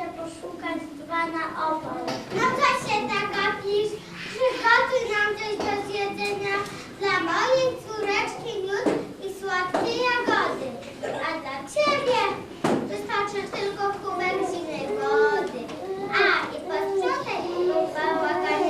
idę poszukać dwa na opał. No co się taka pisz? Przygotuj nam coś do zjedzenia dla mojej córeczki miód i słodkie jagody. A dla ciebie wystarczy tylko kubek zimnej wody. A, i posprzątaj bałaganie.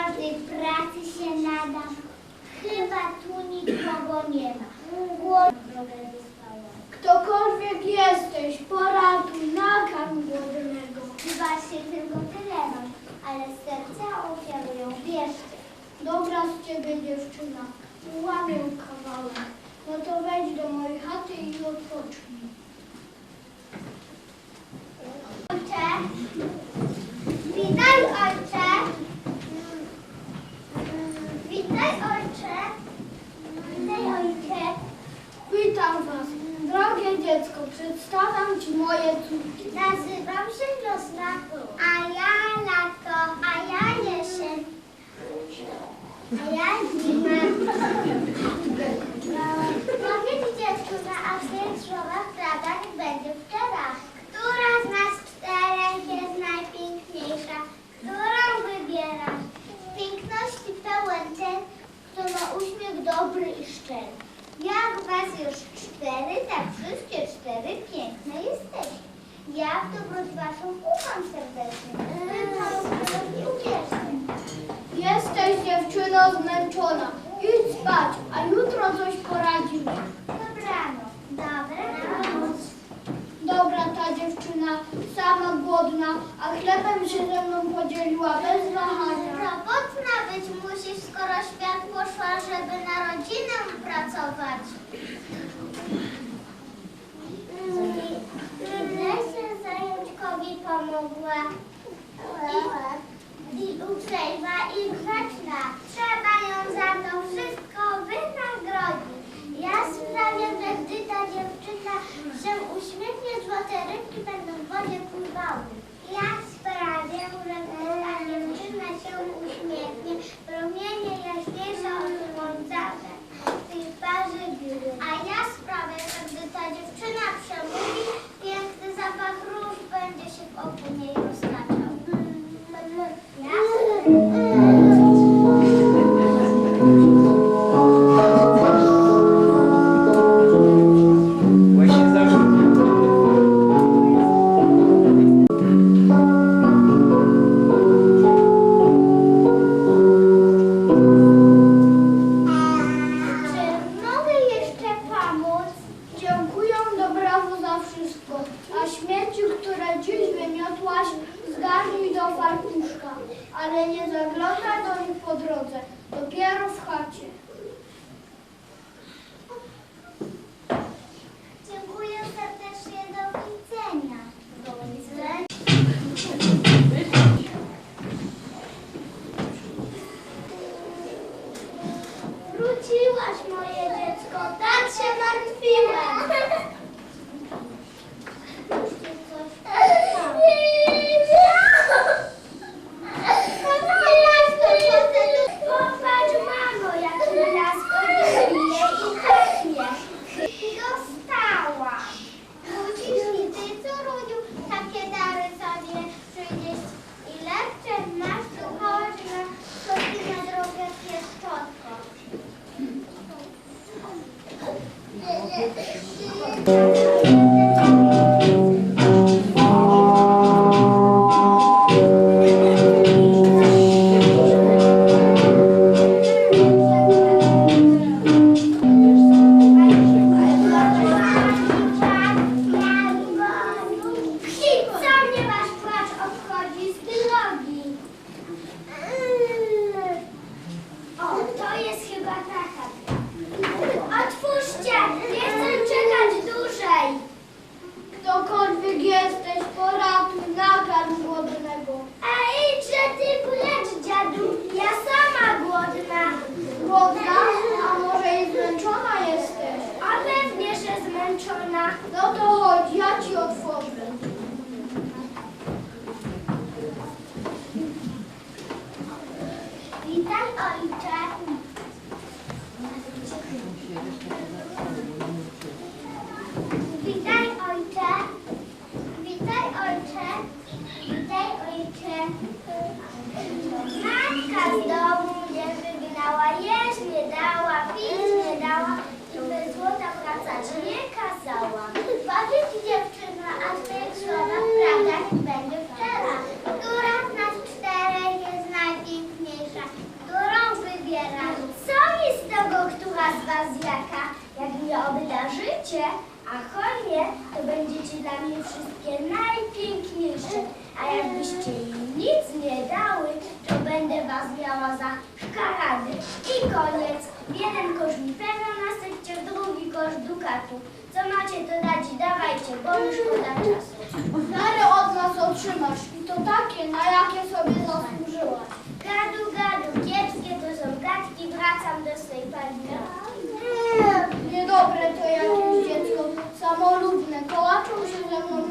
Każdej pracy się nadam. Chyba tu nikogo nie ma. Ktokolwiek jesteś, poratuj, nakarm głodnego. Chyba się tylko tyle masz, ale serca ofiarują, wierzcie. Dobra z ciebie dziewczyna, łamię kawałek. No to wejdź do mojej chaty i odpocznij. Ojcze, witaj ojcze. Witaj ojcze. Witaj ojcze. Witam was, drogie dziecko, przedstawiam ci moje córki. Nazywam się Wiosna, a ja lato, a ja jesień. A ja zima. Nie będzie wczoraj. Która z nas jest najpiękniejsza? Którą wybierasz? Piękności pełen ten, kto ma uśmiech dobry i szczery. Jak was już cztery, tak wszystkie cztery piękne jesteście. Ja w dobroć waszą ufam serdecznie. Jesteś dziewczyno zmęczona, spać, a jutro coś poradzimy. Dobranoc. Dobra ta dziewczyna, sama głodna, a chlebem się ze mną podzieliła bez wahania. Robotna być musisz, skoro światło szła, żeby na rodzinę pracować. mascote. Música gleba zwiała za szkarady. I koniec. Jeden kosz mi pewno nasypcie, drugi kosz dukatu. Co macie, to dać dawajcie, bo już szkoda czasu. Dary od nas otrzymasz i to takie, na jakie sobie zasłużyłaś. Gadu, gadu, kiepskie to są gadki, wracam do swej pani. Eee, niedobre to jakieś dziecko, samolubne, kołaczą się ze mną